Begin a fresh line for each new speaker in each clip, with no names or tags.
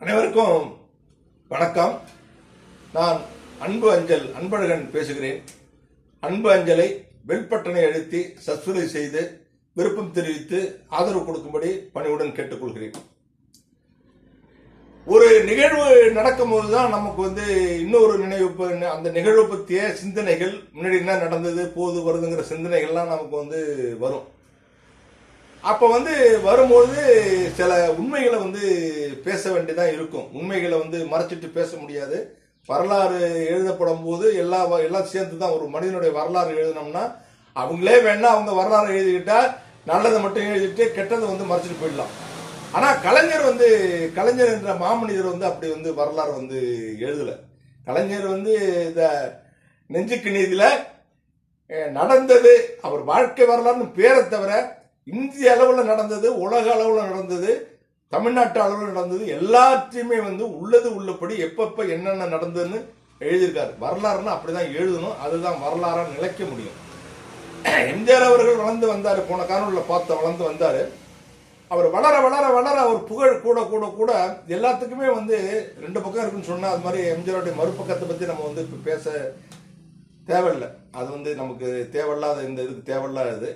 அனைவருக்கும் வணக்கம். நான் அன்பு அஞ்சல் அன்பழகன் பேசுகிறேன். அன்பு அஞ்சலை பெல் பட்டனை அழுத்தி சப்ஸ்கிரைப் செய்து விருப்பம் தெரிவித்து ஆதரவு கொடுக்கும்படி பணிவுடன் கேட்டுக்கொள்கிறேன். ஒரு நிகழ்வு நடக்கும்போது தான் நமக்கு வந்து இன்னொரு நினைவு அந்த நிகழ்வு பற்றிய சிந்தனைகள் முன்னாடி என்ன நடந்தது போது வருதுங்கிற சிந்தனைகள்லாம் நமக்கு வந்து வரும். அப்போ வந்து வரும்போது சில உண்மைகளை வந்து பேச வேண்டியதாக இருக்கும். உண்மைகளை வந்து மறைச்சிட்டு பேச முடியாது. வரலாறு எழுதப்படும் போது எல்லா எல்லாம் சேர்ந்து தான் ஒரு மனிதனுடைய வரலாறு எழுதினோம்னா அவங்களே வேணா அவங்க வரலாறு எழுதிக்கிட்டா நல்லதை மட்டும் எழுதிட்டு கெட்டதை வந்து மறைச்சிட்டு போயிடலாம். ஆனால் கலைஞர் வந்து கலைஞர் என்ற மாமனிதர் வந்து அப்படி வந்து வரலாறு வந்து எழுதலை. கலைஞர் வந்து இந்த நெஞ்சுக்கு நீதியில் நடந்தது அவர் வாழ்க்கை வரலாறுன்னு பேரை தவிர இந்திய அளவில் நடந்தது உலக அளவில் நடந்தது தமிழ்நாட்டு அளவில் நடந்தது எல்லாத்தையுமே வந்து உள்ளது உள்ளபடி எப்பப்ப என்னென்ன நடந்ததுன்னு எழுதியிருக்காரு. வரலாறுன்னா அப்படிதான் எழுதணும். அதுதான் வரலாறாக நிலைக்க முடியும். எம்ஜிஆர் அவர்கள் வளர்ந்து வந்தார் போன காணொலியில் பார்த்த வளர்ந்து வந்தார். அவர் வளர வளர வளர அவர் புகழ் கூட கூட கூட எல்லாத்துக்குமே வந்து ரெண்டு பக்கம் இருக்குன்னு சொன்னால் அது மாதிரி எம்ஜிஆருடைய மறுபக்கத்தை பற்றி நம்ம வந்து இப்போ பேச தேவையில்லை. அது வந்து நமக்கு தேவையில்லாத இந்த இதுக்கு தேவையில்லாதது.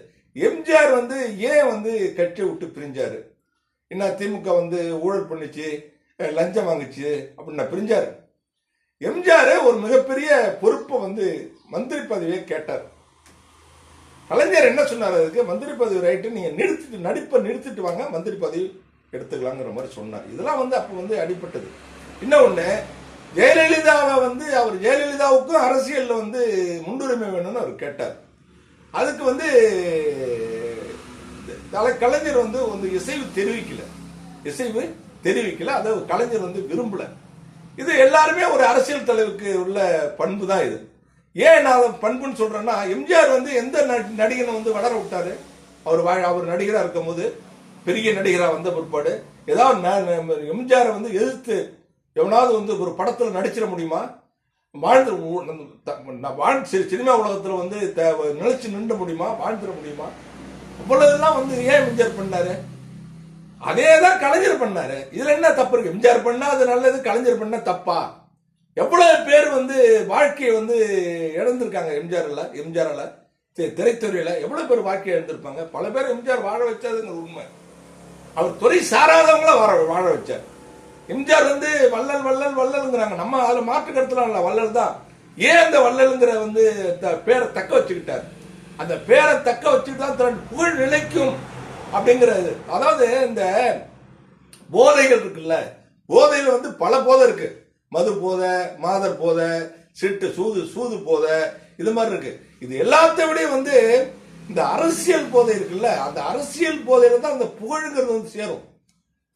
எம்ஜிஆர் வந்து ஏன் வந்து கட்சியை விட்டு பிரிஞ்சாரு? என்ன திமுக வந்து ஊழல் பண்ணிச்சு லஞ்சம் வாங்குச்சு அப்படின்னா பிரிஞ்சார். எம்ஜிஆர் ஒரு மிகப்பெரிய பொறுப்பை வந்து மந்திரி பதவியை கேட்டார். கலைஞர் என்ன சொன்னார்? அதுக்கு மந்திரி பதவி ரைட்டு நீங்கள் நிறுத்திட்டு நடிப்பை நிறுத்திட்டு வாங்க மந்திரி பதவி எடுத்துக்கலாங்கிற மாதிரி சொன்னார். இதெல்லாம் வந்து அப்போ வந்து அடிப்பட்டது இன்னொன்று ஜெயலலிதாவை வந்து அவர் ஜெயலலிதாவுக்கும் அரசியலில் வந்து முன்னுரிமை வேணும்னு அவர் கேட்டார். அதுக்கு வந்து தலை கலைஞர் வந்து வந்து இசைவு தெரிவிக்கல. இசைவு தெரிவிக்கல அதை கலைஞர் வந்து விரும்பல. இது எல்லாருமே ஒரு அரசியல் தலைவருக்கு உள்ள பண்பு தான் இது. ஏன் நான் அதை பண்புன்னு சொல்றேன்னா எம்ஜிஆர் வந்து எந்த நடிகனை வந்து வளர விட்டாரு? அவர் அவர் அவர் இருக்கும் இருக்கும்போது பெரிய நடிகராக வந்த பிற்பாடு ஏதாவது எம்ஜிஆரை வந்து எதிர்த்து எவனாவது வந்து ஒரு படத்தில் நடிச்சிட முடியுமா? வாழ்ந்து நான் வாழ் சினிமா உலகத்தில் வந்து த- நிலைச்சு நின்ற முடியுமா? வாழ்ந்துட முடியுமா? அவ்வளவுதான் வந்து ஏன் எம்ஜிஆர் பண்ணாரு? அதே தான் கலைஞர் பண்ணாரு. இதுல என்ன தப்பு இருக்கு? எம்ஜிஆர் பண்ணா அது நல்லது கலைஞர் பண்ணா தப்பா? எவ்வளவு பேர் வந்து வாழ்க்கையை வந்து இழந்திருக்காங்க எம்ஜிஆர்ல எம்ஜிஆர்ல திரைத்துறையில. எவ்வளவு பேர் வாழ்க்கையை இழந்திருப்பாங்க? பல பேர் எம்ஜிஆர் வாழ வச்சதுங்கிற உண்மை. அவர் துறை சாராதவங்கள வாழ வாழ வச்சார். எம்ஜிஆர் வந்து வள்ளல் வள்ளல் வள்ளல்ங்கிறாங்க. நம்ம அதில் மாற்று கருத்துலாம் இல்லை. வள்ளல் தான். ஏன் அந்த வள்ளலுங்கிற வந்து பேரை தக்க வச்சுக்கிட்டார்? அந்த பேரை தக்க வச்சுட்டு தான் தன் புகழ் நிலைக்கும் அப்படிங்கிறது. அதாவது இந்த போதைகள் இருக்குல்ல போதையில் வந்து பல போதை இருக்கு. மது போதை மாதர் போதை சிட்டு சூது சூது போதை இது மாதிரி இருக்கு. இது எல்லாத்தையும் வந்து இந்த அரசியல் போதை இருக்குல்ல அந்த அரசியல் போதையில தான் அந்த புகழுங்கிறது வந்து சேரும்.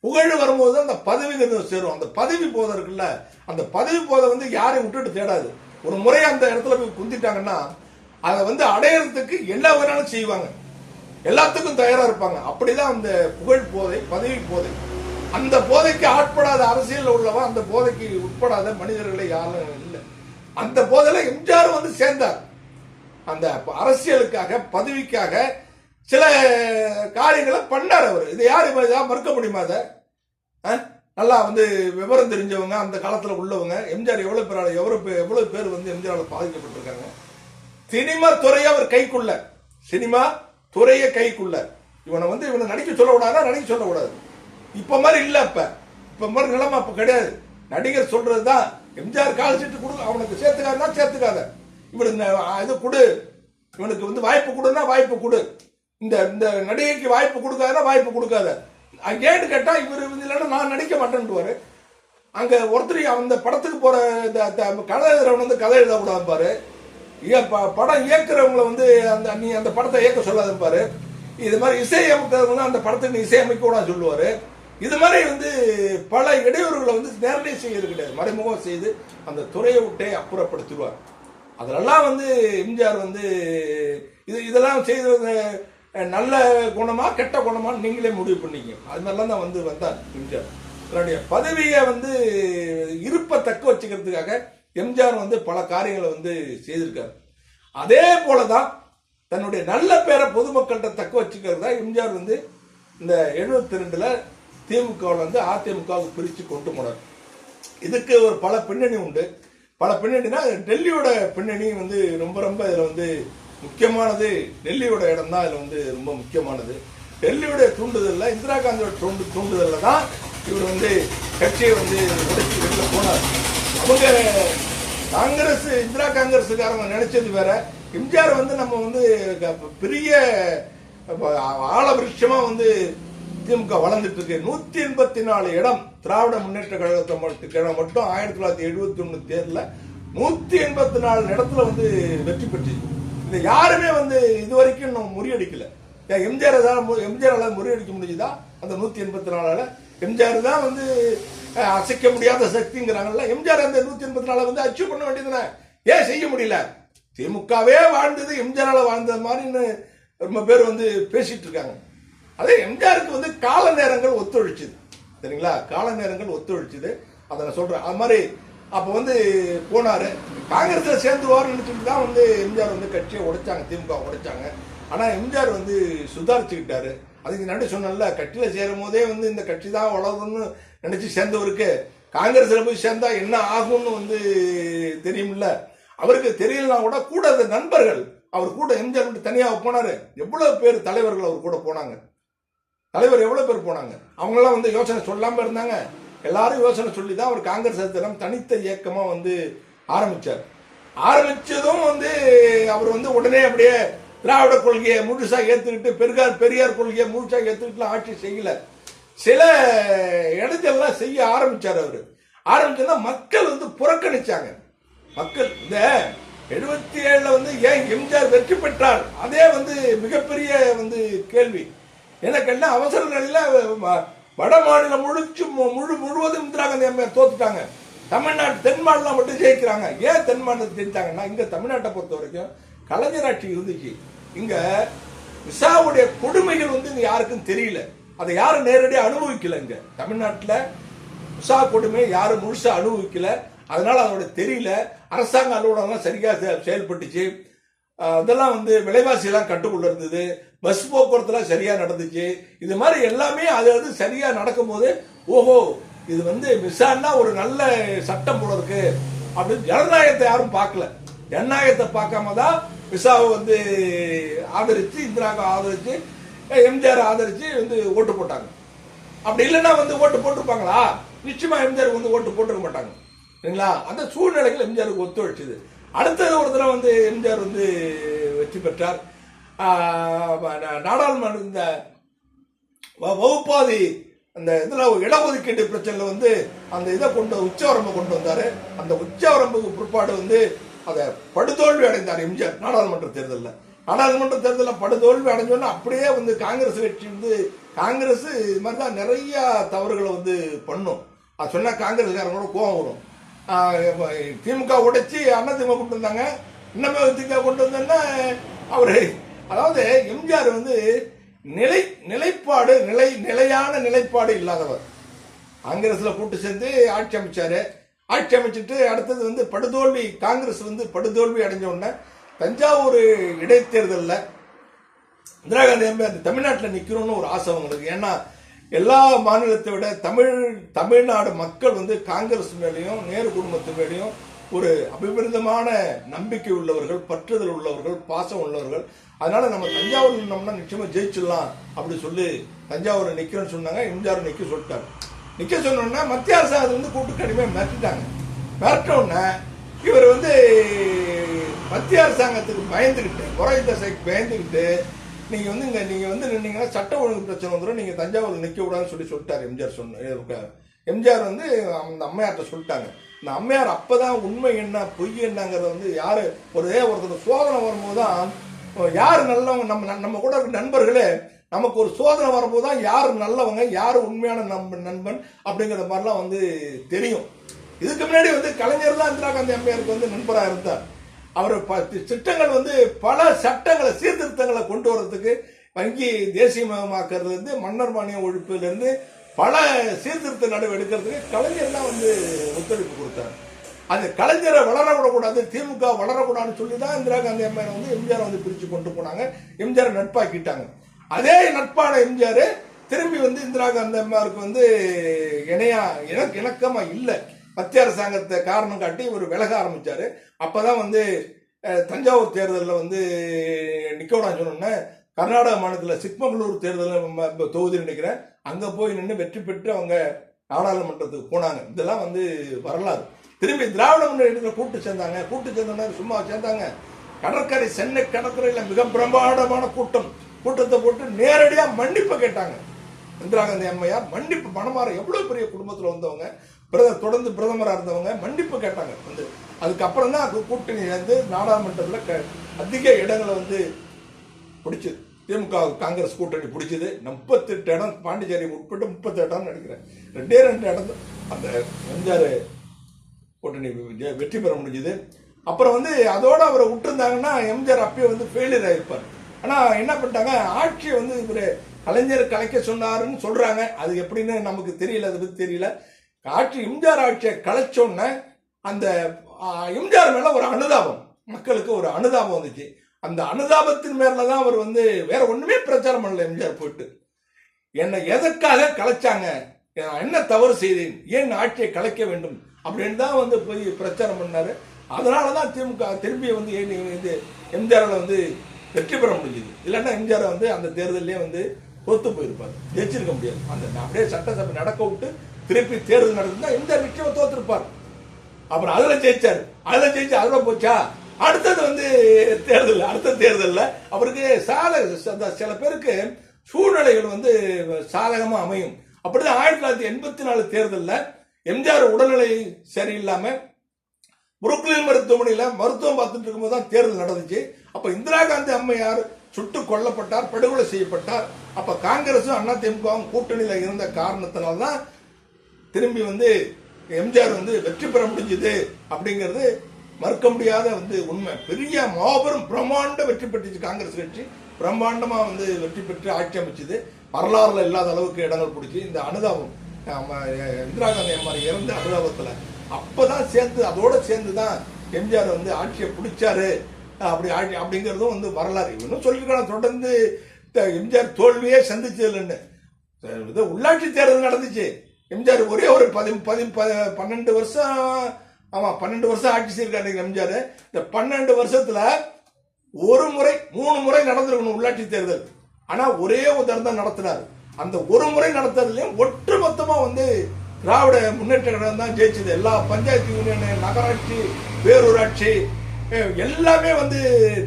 புகழ் வரும்போது அந்த பதவிங்கிறது சேரும். அந்த பதவி போதை இருக்குல்ல அந்த பதவி போதை வந்து யாரையும் விட்டுட்டு தேடாது. ஒரு முறை அந்த இடத்துல போய் குந்திட்டாங்கன்னா அதை வந்து அடையறதுக்கு என்ன வேணாலும் செய்வாங்க. எல்லாத்துக்கும் தயாரா இருப்பாங்க. அப்படிதான் அந்த புகழ் போதை பதவி போதை. அந்த போதைக்கு ஆட்படாத அரசியல் உள்ளவன் அந்த போதைக்கு உட்படாத மனிதர்களை யாரும் இல்லை. அந்த போதையில எம்ஜிஆர் வந்து சேர்ந்தார். அந்த அரசியலுக்காக பதவிக்காக சில காரியங்களை பண்ணார் அவர். இது யார் இதா மறுக்க முடியுமா அதை ஆ? நல்லா வந்து விவரம் தெரிஞ்சவங்க அந்த காலத்தில் உள்ளவங்க எம்ஜிஆர் எவ்வளோ பேர் எவ்வளோ பேர் எவ்வளோ பேர் வந்து எம்ஜிஆரால் பாதிக்கப்பட்டிருக்காங்க? சினிமா துறையை அவர் கைக்குள்ள. சினிமா துறையை கைக்குள்ள. இவனை வந்து இவனை நடிக்க சொல்லக்கூடாதுன்னா நடிக்க சொல்லக்கூடாது. இப்போ மாதிரி இல்லை இப்போ இப்போ மாதிரி நிலைமை அப்போ கிடையாது. நடிகர் சொல்றதுதான் எம்ஜிஆர் கால் சீட்டு கொடு அவனுக்கு சேர்த்துக்காதுன்னா சேர்த்துக்காத. இவனுக்கு இது கொடு. இவனுக்கு வந்து வாய்ப்பு கொடுன்னா வாய்ப்பு கொடு. இந்த இந்த நடிகைக்கு வாய்ப்பு கொடுக்காத வாய்ப்பு கொடுக்காத? அங்க ஏன்னு கேட்டா இவர் இல்லைன்னா நான் நடிக்க மாட்டேன்ட்டு அங்க ஒருத்தர் அந்த படத்துக்கு போற இந்த- கதை எழுதுறவன் வந்து கதை எழுதக்கூடாது பாரு. ஏன் ப- படம் இயக்குறவங்களை வந்து அந்த நீ அந்த படத்தை இயக்க சொல்லாத பாரு. இது மாதிரி இசையமைக்கிறவங்க அந்த படத்தை நீ இசையமைக்க கூடாது சொல்லுவாரு. இது மாதிரி வந்து பல இடையூறுகளை வந்து நேரடியாக செய்யறது கிடையாது. மறைமுகம் செய்து அந்த துறையை விட்டே அப்புறப்படுத்திடுவார். அதெல்லாம் வந்து எம்ஜிஆர் வந்து இது இதெல்லாம் செய்த நல்ல குணமா கெட்ட குணமா நீங்களே முடிவு பண்ணீங்க. அது மாதிரிலாம் தான் வந்து வந்தார் எம்ஜிஆர். தன்னுடைய பதவியை வந்து இருப்பை தக்க வச்சுக்கிறதுக்காக எம்ஜிஆர் வந்து பல காரியங்களை வந்து செய்திருக்காரு. அதே போலதான் தன்னுடைய நல்ல பேரை பொதுமக்கள்கிட்ட தக்க வச்சுக்கிறது தான் எம்ஜிஆர் வந்து இந்த எழுபத்தி ரெண்டில் திமுகவில் வந்து அதிமுகவுக்கு பிரித்து கொண்டு போனார். இதுக்கு ஒரு பல பின்னணி உண்டு. பல பின்னணினா டெல்லியோட பின்னணி வந்து ரொம்ப ரொம்ப இதில் வந்து முக்கியமானது டெல்லியோட இடம் தான் இதில் வந்து ரொம்ப முக்கியமானது. டெல்லியோட தூண்டுதலில் இந்திரா காந்தியோட தூண்டு தூண்டுதல்ல தான் இவர் வந்து கட்சியை வந்து உடைச்சி வெளில போனார். அவங்க காங்கிரஸ் இந்திரா காங்கிரஸுக்காரங்க நினைச்சது வேற. எம்ஜிஆர் வந்து நம்ம வந்து க- பெரிய ஆழவிருஷமா வந்து திமுக வளர்ந்துட்டு இருக்கு நூத்தி எண்பத்தி நாலு இடம் திராவிட முன்னேற்ற கழகத்தை மட்டும் மட்டும் ஆயிரத்தி தொள்ளாயிரத்தி எழுபத்தி ஒண்ணு தேர்தல நூத்தி எண்பத்தி நாலு இடத்துல வந்து வெற்றி பெற்று இதை யாருமே வந்து இது வரைக்கும் நம்ம முறியடிக்கல. ஏன் எம்ஜிஆர் ஏதாவது முறியடிக்க முடியுதா அந்த நூத்தி எண்பத்தி நாலால? எம்ஜிஆர் தான் வந்து அசைக்க முடியாத சக்திங்கிறாங்கல்ல. எம்ஜிஆர் அந்த நூத்தி எண்பத்தி நாலு வந்து அச்சீவ் பண்ண வேண்டியதுதானே? ஏன் செய்ய முடியல? திமுகவே வாழ்ந்தது எம்ஜிஆரால வாழ்ந்தது மாதிரின்னு ரொம்ப பேர் வந்து பேசிட்டு இருக்காங்க. அதே எம்ஜிஆருக்கு வந்து கால நேரங்கள் ஒத்துழைச்சுது. சரிங்களா? கால நேரங்கள் ஒத்துழைச்சுது. அதை நான் சொல்றேன். அது மாதிரி அப்போ வந்து போனார். காங்கிரஸில் சேர்ந்துருவார்னு நினைச்சிட்டு தான் வந்து எம்ஜிஆர் வந்து கட்சியை உடைச்சாங்க திமுக உடைச்சாங்க. ஆனால் எம்ஜிஆர் வந்து சுதாரிச்சுக்கிட்டாரு. அதுக்கு நன்றி சொன்னல கட்சியில் சேரும் போதே வந்து இந்த கட்சி தான் வளரும்னு நினச்சி சேர்ந்தவருக்கு. காங்கிரஸில் போய் சேர்ந்தா என்ன ஆகும்னு வந்து தெரியும்ல அவருக்கு தெரியலனா கூட கூட அந்த நண்பர்கள் அவர் கூட எம்ஜிஆர் கூட தனியாக போனார். எவ்வளோ பேர் தலைவர்கள் அவர் கூட போனாங்க. தலைவர் எவ்வளோ பேர் போனாங்க? அவங்களாம் வந்து யோசனை சொல்லாமல் இருந்தாங்க. எல்லாரும் யோசனை சொல்லி தான் அவர் காங்கிரஸ் தினம் தனித்த இயக்கமாக வந்து ஆரம்பித்தார் ஆரம்பித்ததும் வந்து அவர் வந்து உடனே அப்படியே திராவிட கொள்கையை முழுசாக ஏற்றுக்கிட்டு பெரியார் பெரியார் கொள்கையை முழுசாக ஏற்றுக்கிட்டுலாம் ஆட்சி செய்யல. சில இடத்தெல்லாம் செய்ய ஆரம்பிச்சார் அவர். ஆரம்பிச்சதுன்னா மக்கள் வந்து புறக்கணிச்சாங்க. மக்கள் இந்த எழுபத்தி ஏழில் வந்து ஏன் எம்ஜிஆர் வெற்றி பெற்றார்? அதே வந்து மிகப்பெரிய வந்து கேள்வி. எனக்கு அவசர நிலையில் வட மாநிலம் முழுச்சு மு- முழு முழுவதும் இந்திரா காந்தி அம்மையார் தோத்துட்டாங்க. தமிழ்நாடு தென் மாநிலம் மட்டும் ஜெயிக்கிறாங்க. ஏன் தென் மாநிலத்தை ஜெயித்தாங்கன்னா இங்க தமிழ்நாட்டை பொறுத்த வரைக்கும் கலைஞர் ஆட்சி இருந்துச்சு. இங்க விசாவுடைய கொடுமைகள் வந்து இங்க யாருக்கும் தெரியல. அதை யாரும் நேரடியாக அனுபவிக்கல இங்க. தமிழ்நாட்டில் உஷா கொடுமை யாரும் முழுசா அனுபவிக்கல. அதனால அதோட தெரியல. அரசாங்க அலுவலகம் சரியா செ- செயல்பட்டுச்சு. அதெல்லாம் வந்து விலைவாசியெல்லாம் கட்டுக்குள்ள இருந்தது. பஸ் போக்குவரத்துலாம் சரியாக நடந்துச்சு. இது மாதிரி எல்லாமே அது அது சரியாக நடக்கும்போது ஓஹோ இது வந்து மிஸ்ஸான்னா ஒரு நல்ல சட்டம் போல இருக்கு. அப்படின்னு ஜனநாயகத்தை யாரும் பார்க்கல. ஜனநாயகத்தை பார்க்காம தான் மிஸ்ஸாவை வந்து ஆதரித்து இந்திராவை ஆதரித்து எம்ஜிஆர் ஆதரித்து வந்து ஓட்டு போட்டாங்க. அப்படி இல்லைன்னா வந்து ஓட்டு போட்டிருப்பாங்களா? நிச்சயமாக எம்ஜிஆர் வந்து ஓட்டு போட்டிருக்க மாட்டாங்க. சரிங்களா? அந்த சூழ்நிலைகள் எம்ஜிஆருக்கு ஒத்துழைச்சிது. அடுத்தது ஒரு தடவை வந்து எம்ஜிஆர் வந்து வெற்றி பெற்றார். நாடாளுமன்ற இந்த வ- வகுப்பாதி அந்த இதில் ஒரு இடஒதுக்கீட்டு பிரச்சனையில் வந்து அந்த இதை கொண்டு உச்சவரம்பு கொண்டு வந்தார். அந்த உச்சவரம்புக்கு பிற்பாடு வந்து அதை படுதோல்வி அடைந்தார் எம்ஜிஆர் நாடாளுமன்ற தேர்தலில். நாடாளுமன்ற தேர்தலில் படுதோல்வி அடைஞ்சோன்னா அப்படியே வந்து காங்கிரஸ் கட்சி வந்து காங்கிரஸ் இது மாதிரி தான் நிறைய தவறுகளை வந்து பண்ணும். அது சொன்னால் காங்கிரஸ்காரங்களோட கோவம் வரும். திமுக உடைச்சி அண்ணா திமுக கொண்டு வந்தாங்க. இன்னமே திமுக கொண்டு வந்தோன்னா அவர் அதாவது எம்ஜிஆர் வந்து நிலை நிலைப்பாடு நிலை நிலையான நிலைப்பாடு இல்லாதவர். காங்கிரஸில் கூட்டு சேர்ந்து ஆட்சி அமைச்சாரு. ஆட்சி அமைச்சிட்டு அடுத்தது வந்து படுதோல்வி காங்கிரஸ் வந்து படுதோல்வி அடைஞ்ச உடனே தஞ்சாவூர் இடைத்தேர்தலில் இந்திரா காந்தி தமிழ்நாட்டில் நிற்கிறோன்னு ஒரு ஆசை அவங்களுக்கு. ஏன்னா எல்லா மாநிலத்தை விட தமிழ் தமிழ்நாடு மக்கள் வந்து காங்கிரஸ் மேலேயும் நேரு குடும்பத்து மேலேயும் ஒரு அபிவிருதமான நம்பிக்கை உள்ளவர்கள் பற்றுதல் உள்ளவர்கள் பாசம் உள்ளவர்கள். அதனால நம்ம தஞ்சாவூர் நின்னோம்னா நிச்சயமா ஜெயிச்சிடலாம் அப்படி சொல்லி தஞ்சாவூர் நிக்கிறேன்னு சொன்னாங்க எம்ஜிஆர் நிக்க சொல்லிட்டாங்க நிக்க சொன்னோம்னா மத்திய அரசு அது வந்து கூட்டு கடுமையாக மிரட்டிட்டாங்க. மிரட்ட உடனே இவர் வந்து மத்திய அரசாங்கத்துக்கு பயந்துக்கிட்டு குறை தசைக்கு பயந்துக்கிட்டு நீங்க வந்து இங்க நீங்க வந்து நின்னீங்கன்னா சட்ட ஒழுங்கு பிரச்சனை வந்துடும் நீங்க தஞ்சாவூர் நிக்க கூடாதுன்னு சொல்லி சொல்லிட்டார் எம்ஜிஆர் சொன்ன எம்ஜிஆர் வந்து அந்த அம்மையார்கிட்ட சொல்லிட்டாங்க. இந்த அம்மையார் அப்பதான் உண்மை என்ன பொய் என்னங்கிறத வந்து யாரு ஒரே ஒருத்தர் சோதனை வரும்போது தான் யார் நல்லவங்க நம்ம நம்ம கூட இருக்க நண்பர்களே நமக்கு ஒரு சோதனை வரும்போது தான் யார் நல்லவங்க யார் உண்மையான நம்ப நண்பன் அப்படிங்கிற மாதிரிலாம் வந்து தெரியும். இதுக்கு முன்னாடி வந்து கலைஞர் தான் இந்திரா காந்தி அம்மையாருக்கு வந்து நண்பராக இருந்தார். அவர் ப- திட்டங்கள் வந்து பல சட்டங்களை சீர்திருத்தங்களை கொண்டு வர்றதுக்கு வங்கி தேசியமயமாக்குறதுலேருந்து மன்னர் மானிய ஒழிப்புலேருந்து பல சீர்திருத்த நடவடிக்கை எடுக்கிறதுக்கு கலைஞர் தான் வந்து ஒத்துழைப்பு கொடுத்தார் அந்த கலைஞரை வளர விடக்கூடாது திமுக வளரக்கூடாதுன்னு சொல்லி தான் இந்திரா காந்தி அம்மையார் வந்து எம்ஜிஆர் வந்து பிரித்து கொண்டு போனாங்க. எம்ஜிஆர் நட்பாக்கிட்டாங்க. அதே நட்பான எம்ஜிஆர் திரும்பி வந்து இந்திரா காந்தி அம்மாருக்கு வந்து இணையா இணக் இணக்கமாக இல்லை. மத்திய அரசாங்கத்தை காரணம் காட்டி இவர் விலக ஆரம்பிச்சார். அப்போ தான் வந்து தஞ்சாவூர் தேர்தலில் வந்து நிக்கோடான்னு சொன்னோன்னே கர்நாடக மாநிலத்தில் சிக்மங்களூர் தேர்தலில் தொகுதி நினைக்கிறேன் அங்கே போய் நின்று வெற்றி பெற்று அவங்க நாடாளுமன்றத்துக்கு போனாங்க. இதெல்லாம் வந்து வரலாறு. திரும்பி திராவிட முன்னேற்றத்தில் கூட்டு சேர்ந்தாங்க. கூட்டு சேர்ந்தோன்னா சும்மா சேர்ந்தாங்க. கடற்கரை சென்னை கடற்கரையில் மிக பிரம்மாண்டமான கூட்டம். கூட்டத்தை போட்டு நேரடியாக மன்னிப்பு கேட்டாங்க. இந்திரா காந்தி அம்மையார் மன்னிப்பு மனமாற எவ்வளோ பெரிய குடும்பத்தில் வந்தவங்க. பிரத தொடர்ந்து பிரதமராக இருந்தவங்க மன்னிப்பு கேட்டாங்க. வந்து அதுக்கப்புறம் தான் அது கூட்டணி வந்து நாடாளுமன்றத்தில் க- அதிக இடங்களை வந்து பிடிச்சது திமுக காங்கிரஸ் கூட்டணி பிடிச்சது. முப்பத்தெட்டு இடம் பாண்டிச்சேரி உட்பட்டு முப்பத்தெட்டு இடம் நினைக்கிறேன். ரெண்டே ரெண்டு இடம் தான். அந்த எம்ஜிஆர் கூட்டணி வெற்றி பெற முடிஞ்சது. அப்புறம் வந்து அதோடு அவரை விட்டுருந்தாங்கன்னா எம்ஜிஆர் அப்பயே வந்து ஃபெயிலியர் ஆகிருப்பார் ஆனால் என்ன பண்ணிட்டாங்க? ஆட்சியை வந்து இவர் கலைஞர் கலைக்க சொன்னாருன்னு சொல்கிறாங்க அது எப்படின்னு நமக்கு தெரியல அதை பற்றி தெரியல. ஆட்சி எம்ஜிஆர் ஆட்சியை கலைச்சோன்ன அந்த எம்ஜிஆர் மேல ஒரு அனுதாபம். மக்களுக்கு ஒரு அனுதாபம் வந்துச்சு. அந்த அனுதாபத்தின் மேல தான் அவர் வந்து வேற ஒண்ணுமே பிரச்சாரம் பண்ணல எம்ஜிஆர் போயிட்டு என்னை எதற்காக கலைச்சாங்க? என்ன தவறு செய்தேன்? ஏன் ஆட்சியை கலைக்க வேண்டும்? அப்படின்னு தான் வந்து போய் பிரச்சாரம் பண்ணாரு. அதனால தான் திமுக திரும்பி வந்து ஏன் நீங்க எம்ஜிஆரால் வந்து வெற்றி பெற முடிஞ்சது? இல்லைன்னா எம்ஜிஆர் வந்து அந்த தேர்தலே வந்து தோத்து போயிருப்பார். ஜெயிச்சிருக்க முடியாது. அந்த அப்படியே சட்டசபை நடக்க விட்டு திருப்பி தேர்தல் நடந்தா எம்ஜிஆர் நிச்சயம் தோத்திருப்பார் அப்புறம் அதுல ஜெயிச்சார். அதுல ஜெயிச்சு அதுல போச்சா? அடுத்தது வந்து தேர்தல் அடுத்த தேர்தலில் அவருக்கு சாதக சில பேருக்கு சூழ்நிலைகள் வந்து சாதகமாக அமையும். அப்படிதான் ஆயிரத்தி தொள்ளாயிரத்தி எண்பத்தி நாலு தேர்தலில் எம்ஜிஆர் உடல்நிலை சரியில்லாம புருக்லின் மருத்துவமனையில் மருத்துவம் பார்த்துட்டு இருக்கும்போது தான் தேர்தல் நடந்துச்சு. அப்போ இந்திரா காந்தி அம்மையார் சுட்டு கொல்லப்பட்டார் படுகொலை செய்யப்பட்டார். அப்போ காங்கிரசும் அண்ணா திமுகவும் கூட்டணியில் இருந்த காரணத்தினால்தான் திரும்பி வந்து எம்ஜிஆர் வந்து வெற்றி பெற முடிஞ்சது அப்படிங்கிறது மறுக்க முடியாத வந்து உண்மை. பெரிய மாபெரும் பிரம்மாண்ட வெற்றி பெற்றுச்சு காங்கிரஸ் கட்சி. பிரம்மாண்டமாக வந்து வெற்றி பெற்று ஆட்சி அமைச்சது. வரலாறுல இல்லாத அளவுக்கு இடங்கள் பிடிச்சி இந்த அனுதாபம் இந்திரா காந்தி அம்மா இறந்த அப்போ தான் சேர்ந்து அதோட சேர்ந்து தான் எம்ஜிஆர் வந்து ஆட்சியை பிடிச்சாரு. அப்படி ஆட்சி அப்படிங்கிறதும் வந்து வரலாறு. இன்னும் சொல்லியிருக்கலாம் தொடர்ந்து த- எம்ஜிஆர் தோல்வியே சந்திச்சதுன்னு இது உள்ளாட்சி தேர்தல் நடந்துச்சு. எம்ஜிஆர் ஒரே ஒரு பதி பதி பன்னெண்டு வருஷம் ஆமாம் பன்னெண்டு வருஷம் ஆட்சி செய்யிருக்காரு எம்ஜிஆர். இந்த பன்னெண்டு வருஷத்தில் ஒரு முறை மூணு முறை நடந்திருக்கணும் உள்ளாட்சி தேர்தல். ஆனால் ஒரே ஒரு தரம் தான் நடத்தினார். அந்த ஒரு முறை நடத்துகிறதுலேயும் ஒட்டு மொத்தமாக வந்து திராவிட முன்னேற்ற கழகம் தான் ஜெயிச்சது. எல்லா பஞ்சாயத்து யூனியன் நகராட்சி பேரூராட்சி எல்லாமே வந்து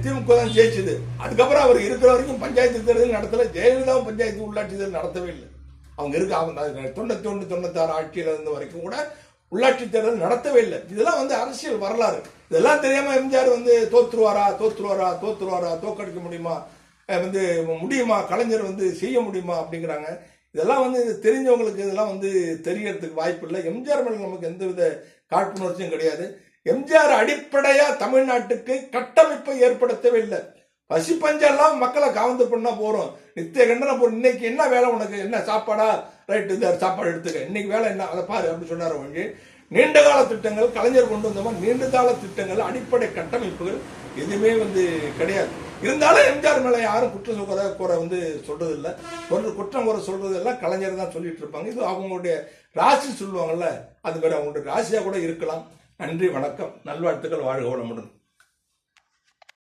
திமுக தான் ஜெயிச்சது. அதுக்கப்புறம் அவர் இருக்கிற வரைக்கும் பஞ்சாயத்து தேர்தல் நடத்தலை. ஜெயலலிதாவும் பஞ்சாயத்து உள்ளாட்சி தேர்தல் நடத்தவே இல்லை. அவங்க இருக்க அவங்க தொண்ணூத்தி ஒன்று தொண்ணூத்தாறு ஆட்சியில் இருந்த வரைக்கும் கூட உள்ளாட்சி தேர்தல் நடத்தவே இல்லை. இதெல்லாம் வந்து அரசியல் வரலாறு. இதெல்லாம் தெரியாம எம்ஜிஆர் வந்து தோத்துருவாரா தோத்துருவாரா தோத்துருவாரா தோக்கடிக்க முடியுமா? வந்து முடியுமா? கலைஞர் வந்து செய்ய முடியுமா? அப்படிங்கிறாங்க. இதெல்லாம் வந்து இது தெரிஞ்சவங்களுக்கு இதெல்லாம் வந்து தெரியறதுக்கு வாய்ப்பு இல்லை. எம்ஜிஆர் மேல நமக்கு எந்தவித காட்டுணர்ச்சியும் கிடையாது. எம்ஜிஆர் அடிப்படையா தமிழ்நாட்டுக்கு கட்டமைப்பை ஏற்படுத்தவே இல்லை. பசி பஞ்செல்லாம் மக்களை கவர்ந்து பண்ணா போறோம். நித்திய கண்டனம் போறோம் இன்னைக்கு என்ன வேலை உனக்கு? என்ன சாப்பாடா? ரைட் இந்த சாப்பாடு எடுத்துக்க. இன்னைக்கு வேலை என்ன? அதை பாரு அப்படின்னு சொன்னார் ஒழிஞ்சு நீண்ட கால திட்டங்கள் கலைஞர் கொண்டு வந்த மாதிரி நீண்ட கால திட்டங்கள் அடிப்படை கட்டமைப்புகள் எதுவுமே வந்து கிடையாது. இருந்தாலும் எம்ஜிஆர் மேல யாரும் குற்றம் குறை குறை வந்து சொல்றது இல்லை சொல்ற குற்றம் குறை சொல்றது எல்லாம் கலைஞர் தான் சொல்லிட்டு இருப்பாங்க. இது அவங்களுடைய ராசி சொல்லுவாங்கல்ல அது மாதிரி அவங்களுடைய ராசியா கூட இருக்கலாம். நன்றி வணக்கம். நல்வாழ்த்துக்கள் வாழ்க வளமுடன்.